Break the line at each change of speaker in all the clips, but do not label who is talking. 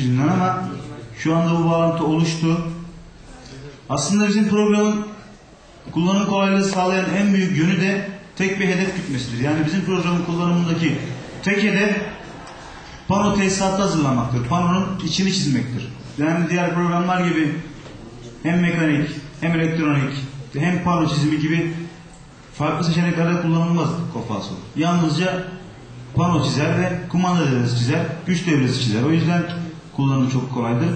yüzünden ama şu anda bu bağlantı oluştu. Aslında bizim programın kullanım kolaylığı sağlayan en büyük yönü de tek bir hedef gütmesidir. Yani bizim programın kullanımındaki tek hedef pano tesisatı hazırlamaktır. Panonun içini çizmektir. Yani diğer programlar gibi hem mekanik hem elektronik hem pano çizimi gibi farklı seçeneklerde kullanılmaz Kofaso. Yalnızca pano çizer ve kumanda devresi çizer, güç devresi çizer. O yüzden kullanımı çok kolaydır.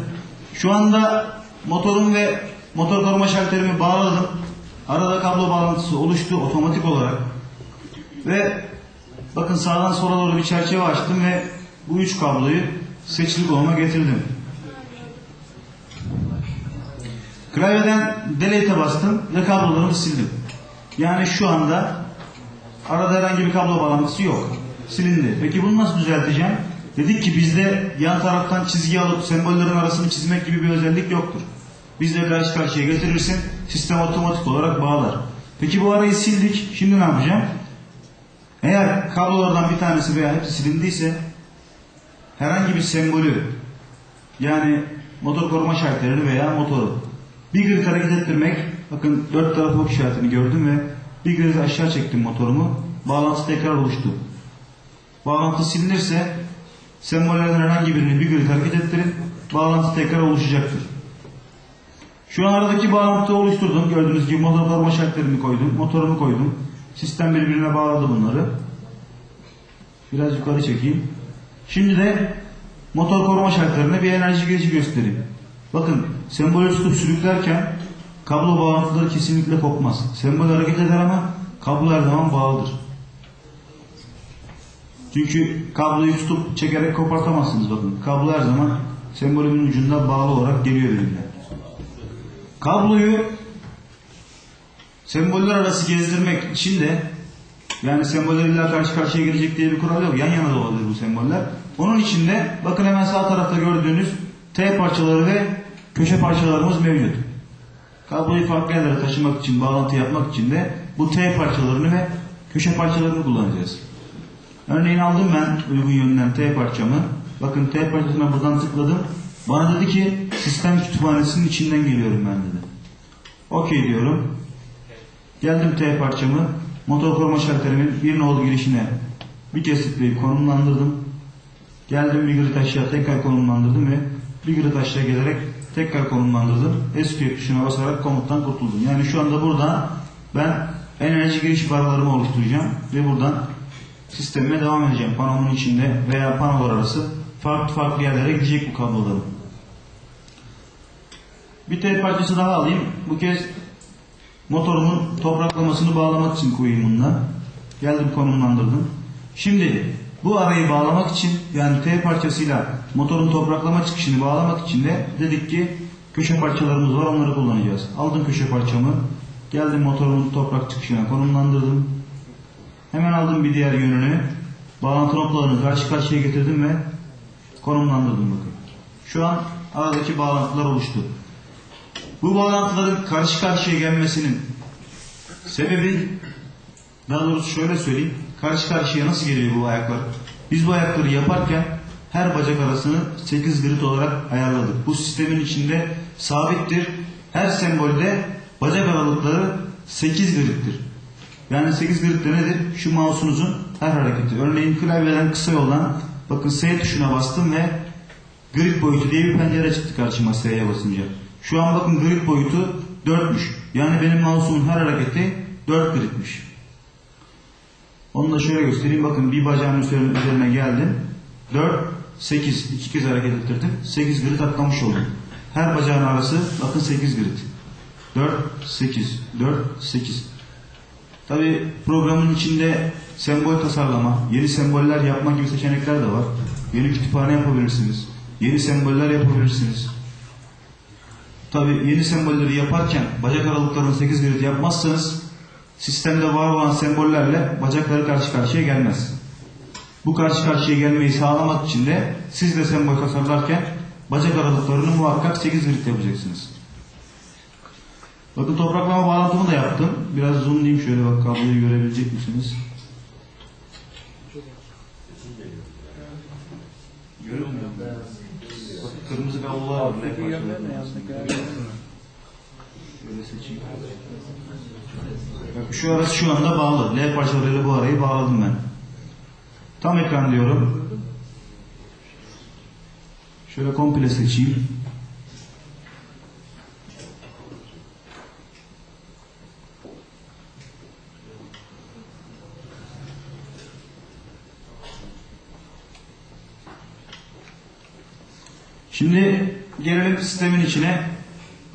Şu anda motorun ve motor koruma şalterimi bağladım. Arada kablo bağlantısı oluştu otomatik olarak. Ve bakın sağdan sola doğru bir çerçeve açtım ve bu üç kabloyu seçili konuma getirdim. Klavyeden delete'e bastım ve kablolarımı sildim. Yani şu anda arada herhangi bir kablo bağlantısı yok. Silindi. Peki bunu nasıl düzelteceğim? Dedik ki bizde yan taraftan çizgi alıp sembollerin arasını çizmek gibi bir özellik yoktur. Bizde karşı karşıya getirirsin, sistem otomatik olarak bağlar. Peki bu arayı sildik, şimdi ne yapacağım? Eğer kablolardan bir tanesi veya hepsi silindiyse herhangi bir sembolü yani motor koruma şartlarını veya motoru bir grid hareket ettirmek bakın dört tarafı ok işaretini gördüm ve bir grid aşağı çektim motorumu bağlantı tekrar oluştu. Bağlantı silinirse sembollerden herhangi birini bir grid hareket ettirin bağlantı tekrar oluşacaktır. Şu an aradaki bağlantıyı oluşturdum. Gördüğünüz gibi motor koruma şartlarını koydum. Motorumu koydum. Sistem birbirine bağladı bunları. Biraz yukarı çekeyim. Şimdi de motor koruma şartlarına bir enerji girişi göstereyim. Bakın sembolü tutup sürüklerken kablo bağlantıları kesinlikle kopmaz. Sembol hareket eder ama kablo her zaman bağlıdır. Çünkü kabloyu tutup çekerek kopartamazsınız bakın. Kablo her zaman sembolün ucunda bağlı olarak geliyor birbirine. Kabloyu semboller arası gezdirmek için de yani semboller illa karşı karşıya gelecek diye bir kural yok. Yan yana da olabilir bu semboller. Onun için de bakın hemen sağ tarafta gördüğünüz T parçaları ve köşe parçalarımız mevcut. Kabloyu farklı yerlere taşımak için, bağlantı yapmak için de bu T parçalarını ve köşe parçalarını kullanacağız. Örneğin aldım ben uygun yönden T parçamı. Bakın T parçasına buradan tıkladım. Bana dedi ki sistem kütüphanesinin içinden geliyorum ben dedi. Okey diyorum. Geldim T parçamı. Motor koruma şalterimin bir nolu girişine bir tıklayıp konumlandırdım. Geldim bir grid aşağı tekrar konumlandırdım ve bir grid aşağı gelerek tekrar konumlandırdım. Escape tuşuna basarak komuttan kurtuldum. Yani şu anda burada ben enerji giriş barlarımı oluşturacağım ve buradan sistemime devam edeceğim. Panomun içinde veya panolar arası farklı farklı yerlere gidecek bu kablolarım. Bir tel parçası daha alayım. Bu kez motorumun topraklamasını bağlamak için koyayım bununla. Geldim konumlandırdım. Şimdi bu arayı bağlamak için yani T parçasıyla motorun topraklama çıkışını bağlamak için de dedik ki köşe parçalarımız var onları kullanacağız. Aldım köşe parçamı. Geldim motorumun toprak çıkışına konumlandırdım. Hemen aldım bir diğer yönünü. Bağlantı noktalarını karşı karşıya getirdim ve konumlandırdım bakın. Şu an aradaki bağlantılar oluştu. Bu bağlantıların karşı karşıya gelmesinin sebebi daha doğrusu şöyle söyleyeyim. Karşı karşıya nasıl geliyor bu ayaklar? Biz bu ayakları yaparken her bacak arasını 8 grid olarak ayarladık. Bu sistemin içinde sabittir. Her sembolde bacak aralıkları 8 griddir. Yani 8 grid de nedir? Şu mouse'unuzun her hareketi. Örneğin klavyeden kısa yoldan bakın S tuşuna bastım ve grid boyutu diye bir pencere çıktı karşıma S'ye basınca. Şu an bakın grid boyutu 4'müş. Yani benim mouse'umun her hareketi 4 gridmiş. Onu da şöyle göstereyim. Bakın bir bacağın üzerine, üzerine geldim. 4, 8. iki kez hareket ettirdim. 8 grid atlamış oldum. Her bacağın arası bakın 8 grid. 4, 8, 4, 8. Tabi programın içinde sembol tasarlama, yeni semboller yapma gibi seçenekler de var. Yeni kütüphane yapabilirsiniz. Yeni semboller yapabilirsiniz. Tabi yeni sembolleri yaparken bacak aralıklarını 8 grid yapmazsanız sistemde var olan sembollerle bacakları karşı karşıya gelmez. Bu karşı karşıya gelmeyi sağlamak için de siz de sembol tasarlarken bacak aralıklarını muhakkak 8 grid yapacaksınız. Bakın topraklama bağlantımı da yaptım. Biraz zoomlayayım şöyle bak kabloyu görebilecek misiniz? Görünmüyor mu? kırmızı kablolar var. Şöyle seçeyim. Bak şu arası şu anda bağlı. L parçalarıyla bu arayı bağladım ben. Tam ekran diyorum. Şöyle komple seçeyim. Şimdi gelelim sistemin içine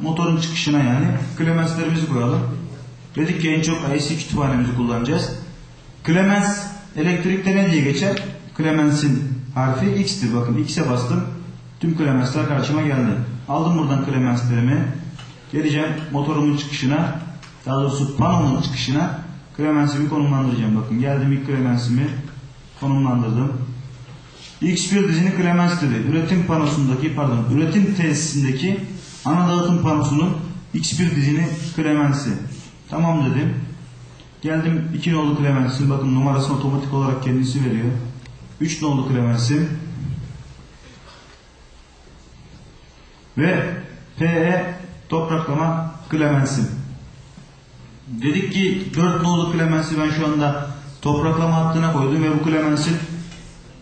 motorun çıkışına yani klemenslerimizi koyalım. Dedik ki en çok IC kütüphanemizi kullanacağız. Clemens elektrikte ne diye geçer? Clemens'in harfi X'tir. Bakın X'e bastım. Tüm Clemens'ler karşıma geldi. Aldım buradan Clemens'lerimi. Geleceğim motorumun çıkışına. Daha doğrusu panomun çıkışına Clemens'imi konumlandıracağım. Bakın geldim ilk Clemens'imi konumlandırdım. X1 dizini Clemens dedi. Üretim panosundaki pardon üretim tesisindeki ana dağıtım panosunun X1 dizini Clemens'i. Tamam dedim. Geldim 2 nolu Clemens'in bakın numarasını otomatik olarak kendisi veriyor. 3 nolu Clemens'in ve PE topraklama Clemens'in. Dedik ki 4 nolu Clemens'i ben şu anda topraklama hattına koydum ve bu Clemens'in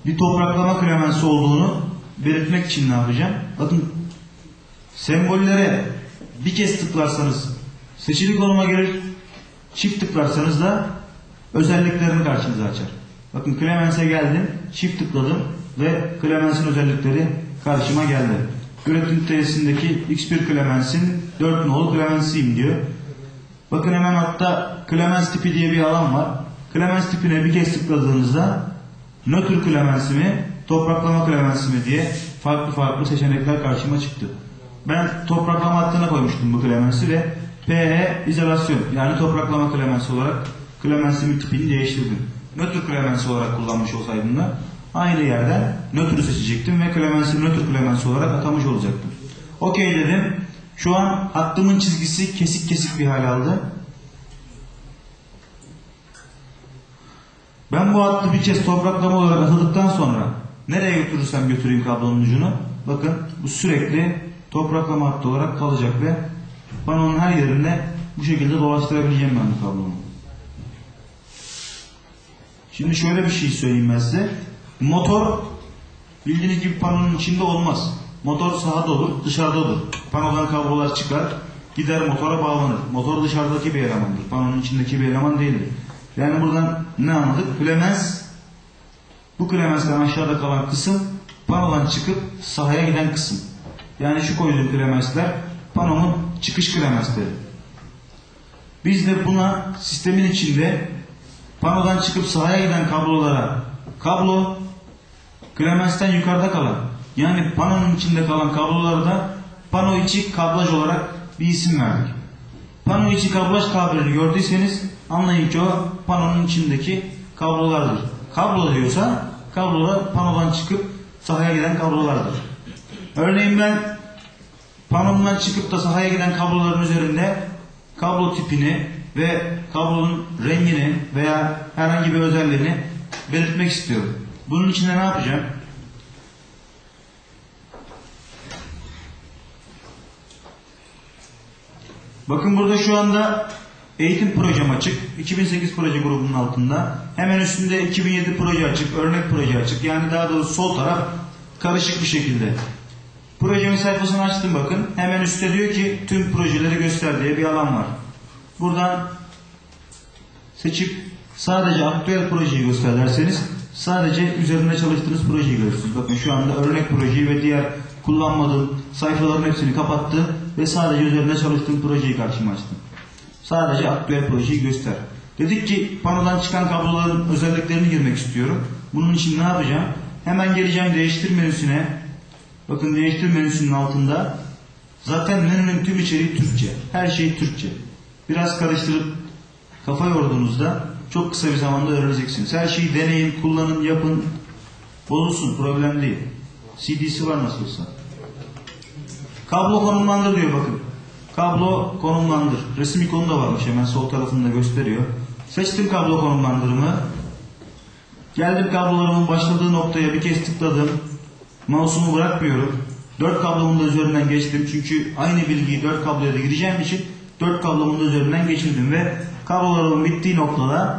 bir topraklama kremensi olduğunu belirtmek için ne yapacağım? Bakın sembollere bir kez tıklarsanız seçili konuma gelir, çift tıklarsanız da özelliklerini karşınıza açar. Bakın Clemens'e geldim, çift tıkladım ve Clemens'in özellikleri karşıma geldi. Üretim tesisindeki X1 Clemens'in 4 nolu Clemens'iyim diyor. Bakın hemen altta Clemens tipi diye bir alan var. Clemens tipine bir kez tıkladığınızda nötr klemensi mi, topraklama klemensi mi diye farklı farklı seçenekler karşıma çıktı. Ben topraklama hattına koymuştum bu klemensi ve PE izolasyon yani topraklama klemensi olarak klemensimi tipini değiştirdim. Nötr klemensi olarak kullanmış olsaydım da aynı yerden nötrü seçecektim ve klemensi nötr klemensi olarak atamış olacaktım. Okey dedim. Şu an hattımın çizgisi kesik kesik bir hal aldı. Ben bu hattı bir kez topraklama olarak atadıktan sonra nereye götürürsem götüreyim kablonun ucunu bakın bu sürekli topraklama hattı olarak kalacak ve panonun her yerine bu şekilde dolaştırabileceğim ben bu kablomu. Şimdi şöyle bir şey söyleyeyim ben size. Motor bildiğiniz gibi panonun içinde olmaz. Motor sahada olur, dışarıda olur. Panodan kablolar çıkar, gider motora bağlanır. Motor dışarıdaki bir elemandır. Panonun içindeki bir eleman değildir. Yani buradan ne anladık? Klemens, bu Klemens'ten aşağıda kalan kısım panodan çıkıp sahaya giden kısım. Yani şu koyduğum Klemens'ler panomun çıkış Klemens'leri. Biz de buna sistemin içinde panodan çıkıp sahaya giden kablolara kablo, Klemens'ten yukarıda kalan yani panonun içinde kalan kablolara da pano içi kablaj olarak bir isim verdik. Pano içi kablaj kabilini gördüyseniz anlayın ki o panonun içindeki kablolardır. Kablo diyorsa kablolar panodan çıkıp sahaya giden kablolardır. Örneğin ben panomdan çıkıp da sahaya giden kabloların üzerinde kablo tipini ve kablonun rengini veya herhangi bir özelliğini belirtmek istiyorum. Bunun için de ne yapacağım? Bakın burada şu anda eğitim projem açık. 2008 proje grubunun altında. Hemen üstünde 2007 proje açık, örnek proje açık. Yani daha doğrusu sol taraf karışık bir şekilde. Projemin sayfasını açtım bakın. Hemen üstte diyor ki tüm projeleri göster diye bir alan var. Buradan seçip sadece aktüel projeyi göster derseniz sadece üzerinde çalıştığınız projeyi görürsünüz. Bakın şu anda örnek projeyi ve diğer kullanmadığım sayfaların hepsini kapattı ve sadece üzerinde çalıştığım projeyi karşıma açtı. Sadece aktüel projeyi göster. Dedik ki panodan çıkan kabloların özelliklerini girmek istiyorum. Bunun için ne yapacağım? Hemen geleceğim değiştir menüsüne. Bakın değiştir menüsünün altında zaten menünün tüm içeriği Türkçe. Her şey Türkçe. Biraz karıştırıp kafa yorduğunuzda çok kısa bir zamanda öğreneceksiniz. Her şeyi deneyin, kullanın, yapın. Bozulsun, problem değil. CD'si var nasılsa. Kablo konumlandır diyor bakın. Kablo konumlandır. Resim ikonu da varmış hemen sol tarafında gösteriyor. Seçtim kablo konumlandırımı. Geldim kablolarımın başladığı noktaya bir kez tıkladım. Mouse'umu bırakmıyorum. 4 kablomun da üzerinden geçtim. Çünkü aynı bilgiyi 4 kabloya da gireceğim için 4 kablomun da üzerinden geçirdim ve kablolarımın bittiği noktada